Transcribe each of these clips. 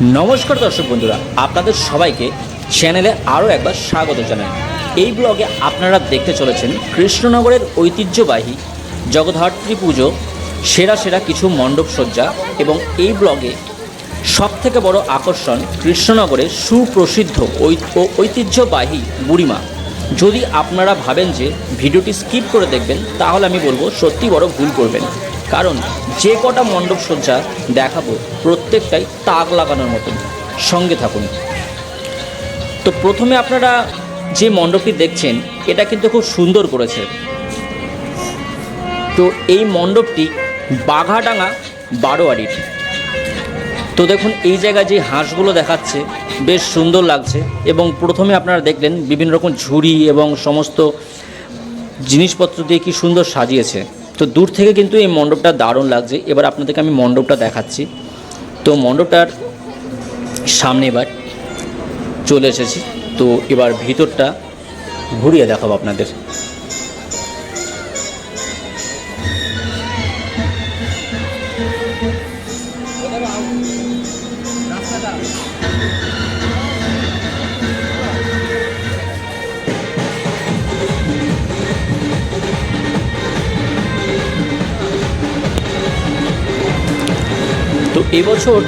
নমস্কার দর্শক বন্ধুরা, আপনাদের সবাইকে চ্যানেলে আরও একবার স্বাগত জানাই। এই ব্লগে আপনারা দেখতে চলেছেন কৃষ্ণনগরের ঐতিহ্যবাহী জগদ্ধাত্রী পুজো সেরা সেরা কিছু মণ্ডপ সজ্জা এবং এই ব্লগে সবথেকে বড় আকর্ষণ কৃষ্ণনগরের সুপ্রসিদ্ধ ও ঐতিহ্যবাহী বুড়িমা। যদি আপনারা ভাবেন যে ভিডিওটি স্কিপ করে দেখবেন, তাহলে আমি বলব সত্যি বড় ভুল করবেন। কারণ যে কটা মণ্ডপ সজ্জা দেখাবো প্রত্যেকটাই তাক লাগানোর মতন। সঙ্গে থাকুন। তো প্রথমে আপনারা যে মণ্ডপটি দেখছেন, এটা কিন্তু খুব সুন্দর করেছে। তো এই মণ্ডপটি বাঘাডাঙ্গা বারোয়ারির তো দেখুন, এই জায়গায় যে হাঁসগুলো দেখাচ্ছে, বেশ সুন্দর লাগছে এবং প্রথমে আপনারা দেখলেন বিভিন্ন রকম ঝুড়ি এবং সমস্ত জিনিসপত্র দিয়ে কি সুন্দর সাজিয়েছে। তো দূর থেকে কিন্তু এই মণ্ডপটা দারুণ লাগছে। এবার আপনাদেরকে আমি মণ্ডপটা দেখাচ্ছি। তো মণ্ডপটার সামনে এবার চলে এসেছি। তো এবার ভিতরটা ঘুরিয়ে দেখাবো আপনাদের। এবছর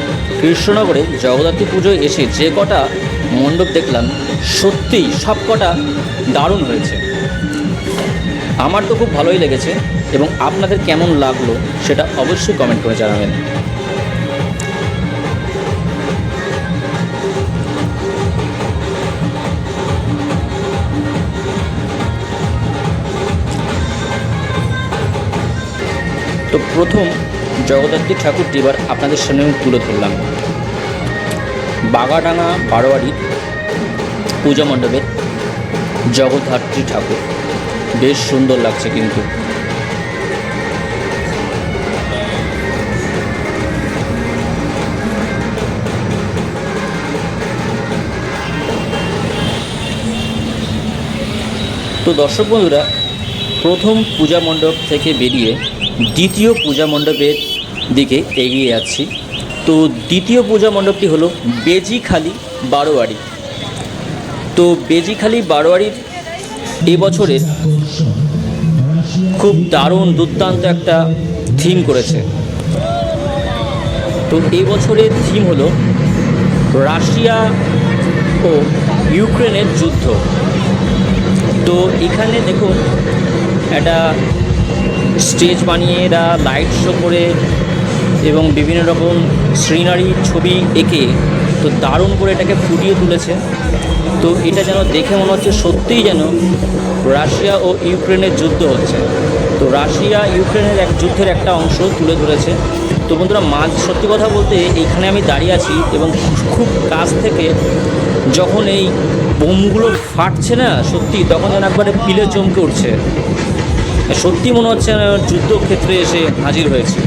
কৃষ্ণনগরে জগদ্ধাত্রী পুজোয় এসে যে কটা মণ্ডপ দেখলাম, সত্যিই সব কটা দারুণ হয়েছে। আমার তো খুব ভালোই লেগেছে এবং আপনাদের কেমন লাগল সেটা অবশ্যই কমেন্ট করে জানাবেন। তো প্রথম জগদ্ধাত্রী ঠাকুরটি এবার আপনাদের সামনে আমি তুলে ধরলাম। বাগাডাঙ্গা বারোয়ারির পূজা মণ্ডপের জগদ্ধাত্রী ঠাকুর। বেশ সুন্দর লাগছে কিন্তু। তো দর্শক বন্ধুরা, প্রথম পূজা মণ্ডপ থেকে বেরিয়ে দ্বিতীয় পূজা মণ্ডপের দিকে এগিয়ে যাচ্ছি। তো দ্বিতীয় পূজা মণ্ডপটি হলো বেজিখালি বারোয়ারি। তো বেজিখালি বারোয়ারির এবছরের খুব দারুণ, দুর্দান্ত একটা থিম করেছে। তো এই বছরের থিম হলো রাশিয়া ও ইউক্রেনের যুদ্ধ। তো এখানে দেখুন একটা স্টেজ বানিয়ে এরা লাইট শো করে এবং বিভিন্ন রকম সিনারি ছবি এঁকে তো দারুণ করে এটাকে ফুটিয়ে তুলেছে। তো এটা যেন দেখে মনে হচ্ছে সত্যিই যেন রাশিয়া ও ইউক্রেনের যুদ্ধ হচ্ছে। তো রাশিয়া ইউক্রেনের এক যুদ্ধের একটা অংশ তুলে ধরেছে। তো বন্ধুরা, মাঝ সত্যি কথা বলতে এইখানে আমি দাঁড়িয়ে আছি এবং খুব কাছ থেকে যখন এই বোমগুলো ফাটছে না সত্যি, তখন যেন একবারে পিলে চমকে উঠছে। সত্যি মনে হচ্ছে যুদ্ধক্ষেত্রে এসে হাজির হয়েছে।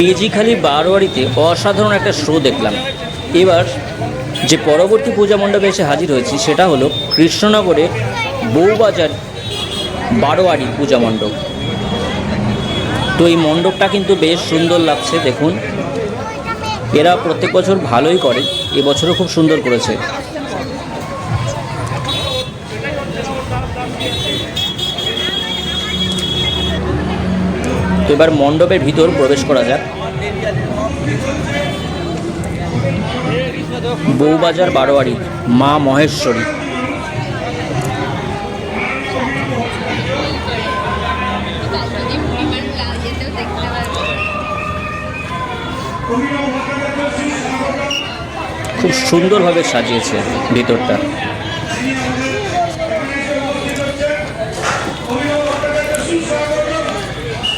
বেজিখালি বারোয়ারিতে, অসাধারণ একটা শো দেখলাম। এবার যে পরবর্তী পূজা মণ্ডপে এসে হাজির হয়েছি, সেটা হলো কৃষ্ণনগরের বউবাজার বারোয়ারি পূজা মণ্ডপ। তো এই মণ্ডপটা কিন্তু বেশ সুন্দর লাগছে, দেখুন। এরা প্রত্যেক বছর ভালোই করে, এবছরও খুব সুন্দর করেছে। তো এবার মণ্ডপের ভিতর প্রবেশ করা যাক। বউবাজার বারোয়ারি, মা মহেশ্বরী। খুব সুন্দরভাবে সাজিয়েছে ভিতরটা।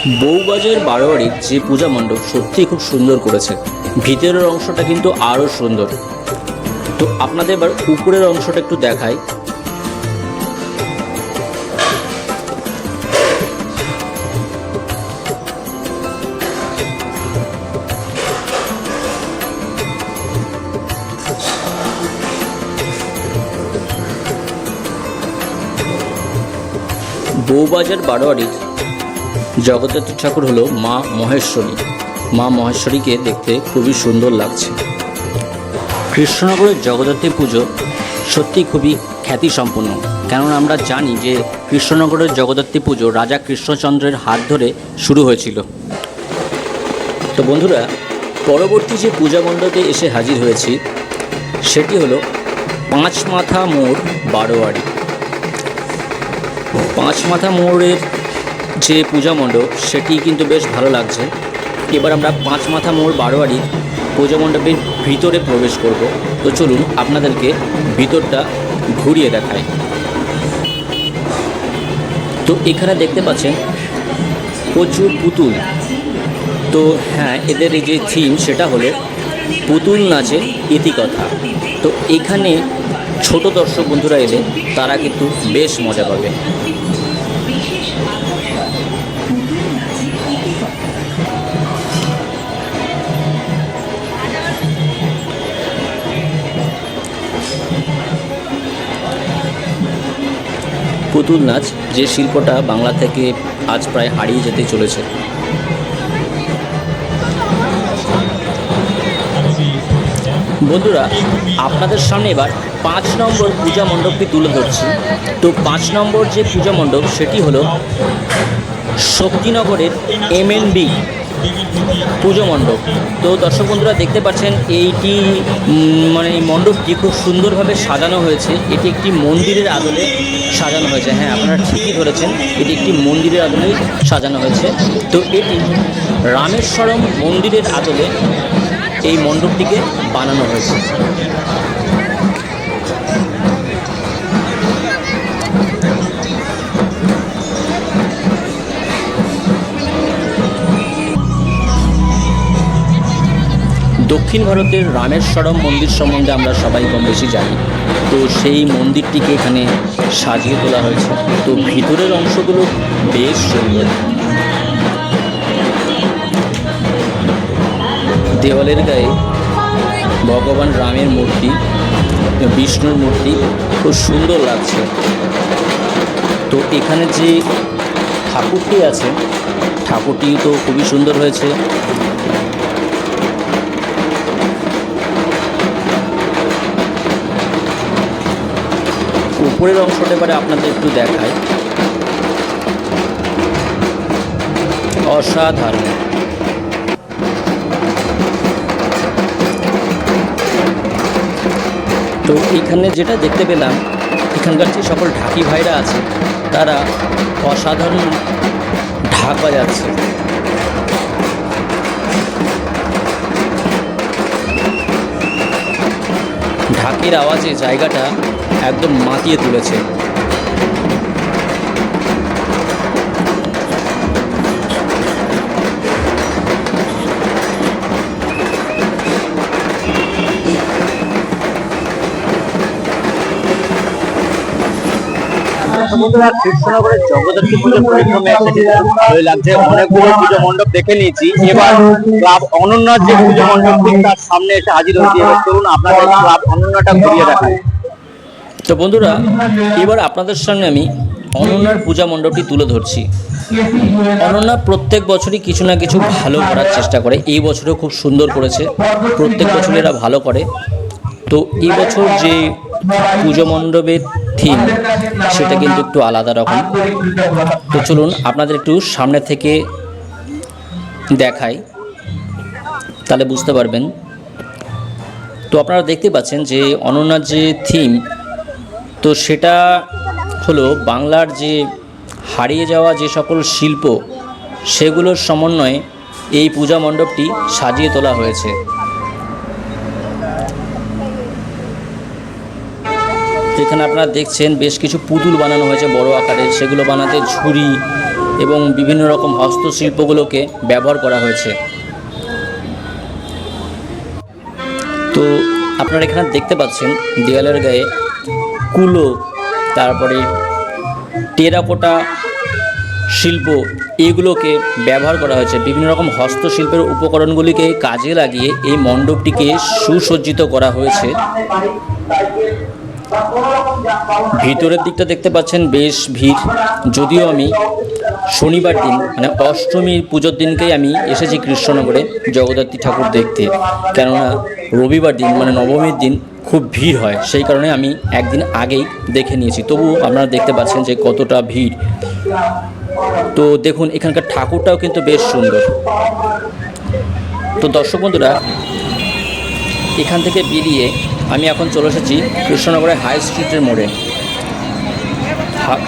বউবাজার বারোয়ারির যে পূজা মণ্ডপ সত্যিই খুব সুন্দর করেছে। ভিতরের অংশটা কিন্তু আরও সুন্দর। তো আপনাদের এবার উপরের অংশটা একটু দেখাই। বউবাজার বারোয়ারির জগদ্ধাত্রী ঠাকুর হলো মা মহেশ্বরী। মা মহেশ্বরীকে দেখতে খুবই সুন্দর লাগছে। কৃষ্ণনগরের জগদ্ধাত্রী পুজো সত্যি খুবই খ্যাতিসম্পন্ন। কেননা আমরা জানি যে কৃষ্ণনগরের জগদ্ধাত্রী পুজো রাজা কৃষ্ণচন্দ্রের হাত ধরে শুরু হয়েছিল। তো বন্ধুরা, পরবর্তী যে পূজা মণ্ডপে এসে হাজির হয়েছি, সেটি হলো পাঁচ মাথা মোড় বারোয়ারি। পাঁচ মাথা মোড়ের যে পূজা মণ্ডপ, সেটি কিন্তু বেশ ভালো লাগছে। এবার আমরা পাঁচ মাথা মোড় বারোয়ারির পূজা মণ্ডপের ভিতরে প্রবেশ করব। তো চলুন আপনাদেরকে ভিতরটা ঘুরিয়ে দেখায় তো এখানে দেখতে পাচ্ছেন, প্রচুর পুতুল। তো হ্যাঁ এদের এই যে থিম সেটা হলো পুতুল নাচের ইতিকথা তো এখানে ছোট দর্শক বন্ধুরা এলে তারা কিন্তু বেশ মজা পাবে। পুতুল নাচ যে শিল্পটা বাংলা থেকে আজ প্রায় হারিয়ে যেতে চলেছে। বন্ধুরা, আপনাদের সামনে এবার পাঁচ নম্বর পূজা মণ্ডপটি তুলে ধরছি। তো পাঁচ নম্বর যে পূজা মণ্ডপ, সেটি হলো শক্তিনগরের এমএনবি পুজো মণ্ডপ। তো দর্শক বন্ধুরা দেখতে পাচ্ছেন, এইটি মানে এই মণ্ডপটি খুব সুন্দরভাবে সাজানো হয়েছে। এটি একটি মন্দিরের আদলে সাজানো হয়েছে। হ্যাঁ আপনারা ঠিকই ধরেছেন, এটি একটি মন্দিরের আদলে সাজানো হয়েছে। তো এটি রামেশ্বরম মন্দিরের আদলে এই মণ্ডপটিকে বানানো হয়েছে। দক্ষিণ ভারতের রামেশ্বরম মন্দির সম্বন্ধে আমরা সবাই কম বেশি জানি। তো সেই মন্দিরটিকে এখানে সাজিয়ে তোলা হয়েছে। তো ভিতরের অংশগুলো বেশ সুন্দর। দেওয়ালের গায়ে ভগবান রামের মূর্তি, বিষ্ণুর মূর্তি খুব সুন্দর লাগছে। তো এখানে যে ঠাকুরটি আছে ঠাকুরটি তো খুবই সুন্দর হয়েছে। উপরের অংশটা এবারে আপনাদের একটু দেখায় অসাধারণ। তো এখানে যেটা দেখতে পেলাম, এখানকার যে সকল ঢাকি ভাইরা আছে, তারা অসাধারণ ঢাক বাজাচ্ছে। ঢাকের আওয়াজে জায়গাটা একদম মাতিয়ে তুলেছে। ভালোই লাগছে। অনেকগুলো পুজো মণ্ডপ দেখে নিয়েছি। এবার ক্লাব অনন্যার যে পুজো মণ্ডপ তার সামনে হাজির আপনাদের ক্লাব অনন্যাটা ঘুরিয়ে দেখায় তো বন্ধুরা, এবার আপনাদের সামনে আমি অনন্যার পূজা মণ্ডপটি তুলে ধরছি। অনন্যা প্রত্যেক বছরই কিছু না কিছু ভালো করার চেষ্টা করে। এই বছরও খুব সুন্দর করেছে। প্রত্যেক বছর এরা ভালো করে। তো এই বছর যে পুজো মণ্ডপের থিম সেটা কিন্তু একটু আলাদা রকম। তো চলুন, আপনাদের একটু সামনে থেকে দেখাই। তাহলে বুঝতে পারবেন। তো আপনারা দেখতে পাচ্ছেন যে অনন্যার যে থিম তো সেটা হলো বাংলার যে হারিয়ে যাওয়া যে সকল শিল্প, সেগুলোর সমন্বয়ে এই পূজা মণ্ডপটি সাজিয়ে তোলা হয়েছে। যেখানে আপনারা দেখছেন বেশ কিছু পুতুল বানানো হয়েছে বড় আকারের। সেগুলো বানাতে ঝুড়ি এবং বিভিন্ন রকম হস্তশিল্পগুলোকে ব্যবহার করা হয়েছে। তো আপনারা এখানে দেখতে পাচ্ছেন দেওয়ালের গায়ে কুলো, তারপরে টেরাকোটা শিল্প, এগুলোকে ব্যবহার করা হয়েছে। বিভিন্ন রকম হস্তশিল্পের উপকরণগুলিকে কাজে লাগিয়ে এই মণ্ডপটিকে সুসজ্জিত করা হয়েছে। ভিতরের দিকটা দেখতে পাচ্ছেন, বেশ ভিড়। যদিও আমি শনিবার দিন মানে অষ্টমীর পুজোর দিনকেই আমি এসেছি কৃষ্ণনগরে জগদ্ধাত্রী ঠাকুর দেখতে। কেননা রবিবার দিন মানে নবমীর দিন খুব ভিড় হয়। সেই কারণে আমি একদিন আগেই দেখে নিয়েছি। তবুও আপনারা দেখতে পাচ্ছেন যে কতটা ভিড়। তো দেখুন, এখানকার ঠাকুরটাও কিন্তু বেশ সুন্দর। তো দর্শক বন্ধুরা, এখান থেকে বেরিয়ে আমি এখন চলে এসেছি কৃষ্ণনগরের হাই স্ট্রিটের মোড়ে।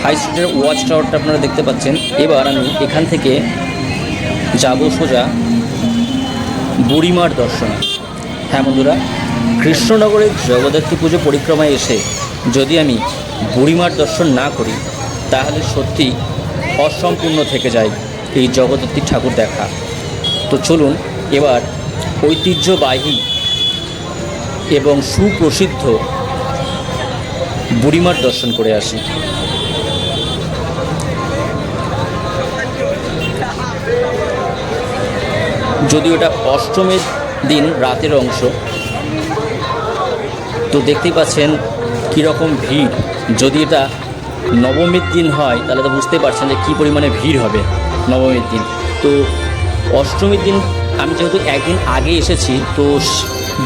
হাই স্ট্রিটের ওয়াচ টাওয়ারটা আপনারা দেখতে পাচ্ছেন। এবার আমি এখান থেকে যাব সোজা বুড়িমার দর্শনে। হ্যাঁ বন্ধুরা কৃষ্ণনগরের জগদ্ধাত্রী পুজো পরিক্রমায় এসে যদি আমি বুড়িমার দর্শন না করি, তাহলে সত্যি অসম্পূর্ণ থেকে যায় এই জগদ্ধাত্রী ঠাকুর দেখা। তো চলুন এবার ঐতিহ্যবাহী এবং সুপ্রসিদ্ধ বুড়িমার দর্শন করে আসি। যদিও এটা অষ্টমীর দিন, রাতের অংশ তো দেখতেই পাচ্ছেন কীরকম ভিড়। যদি এটা নবমীর দিন হয়, তাহলে তো বুঝতেই পারছেন যে কী পরিমাণে ভিড় হবে নবমীর দিন। তো অষ্টমীর দিন আমি যেহেতু একদিন আগে এসেছি, তো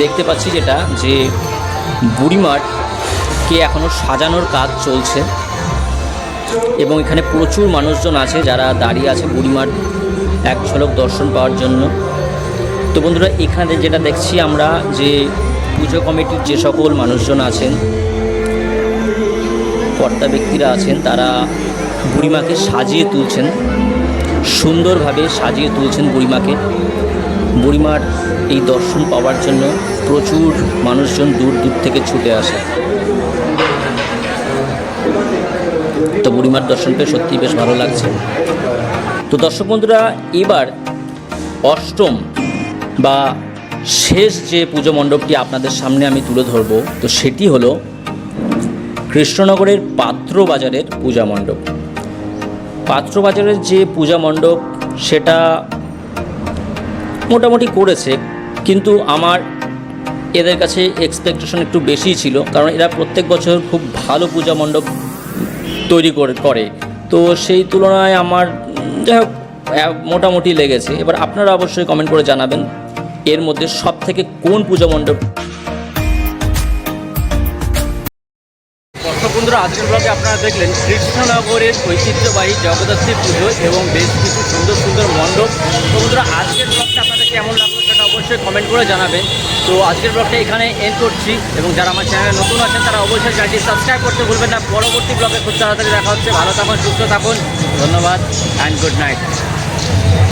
দেখতে পাচ্ছি যেটা যে বুড়িমাঠকে এখনও সাজানোর কাজ চলছে এবং এখানে প্রচুর মানুষজন আছে যারা দাঁড়িয়ে আছে বুড়িমাঠ এক ঝলক দর্শন পাওয়ার জন্য। তো বন্ধুরা, এখানে যেটা দেখছি আমরা যে পুজো কমিটির যে সকল মানুষজন আছেন, কর্তা ব্যক্তিরা আছেন, তারা বুড়িমাকে সাজিয়ে তুলছেন, সুন্দরভাবে সাজিয়ে তুলছেন বুড়িমাকে। বুড়িমার এই দর্শন পাওয়ার জন্য প্রচুর মানুষজন দূর দূর থেকে ছুটে আসে। তো বুড়িমার দর্শন পেয়ে সত্যিই বেশ ভালো লাগছে। তো দর্শক বন্ধুরা, এবার অষ্টম বা শেষ যে পুজো মণ্ডপটি আপনাদের সামনে আমি তুলে ধরব, তো সেটি হলো কৃষ্ণনগরের পাত্র বাজারের পূজা মণ্ডপ। পাত্র বাজারের যে পূজা মণ্ডপ, সেটা মোটামুটি করেছে, কিন্তু আমার এদের কাছে এক্সপেকটেশন একটু বেশিই ছিল, কারণ এরা প্রত্যেক বছর খুব ভালো পূজা মণ্ডপ তৈরি করে তো সেই তুলনায় আমার যাই হোক মোটামুটি লেগেছে। এবার আপনারা অবশ্যই কমেন্ট করে জানাবেন এর মধ্যে সব থেকে কোন পূজা মণ্ডপ? দর্শক বন্ধুরা, আজকের ব্লগে আপনারা দেখলেন কৃষ্ণনগরের ঐতিহ্যবাহী জগদ্ধাত্রী পুজো এবং বেশ কিছু সুন্দর সুন্দর মণ্ডপ। তো বন্ধুরা, আজকের ব্লগটা আপনাদের কেমন লাগল সেটা অবশ্যই কমেন্ট করে জানাবেন। তো আজকের ব্লগটা এখানে এন্ড করছি এবং যারা আমার চ্যানেলে নতুন আছেন, তারা অবশ্যই চ্যানেলটি সাবস্ক্রাইব করতে ভুলবেন না। পরবর্তী ব্লগে খুব তাড়াতাড়ি দেখা হচ্ছে। ভালো থাকুন, সুস্থ থাকুন। ধন্যবাদ অ্যান্ড গুড নাইট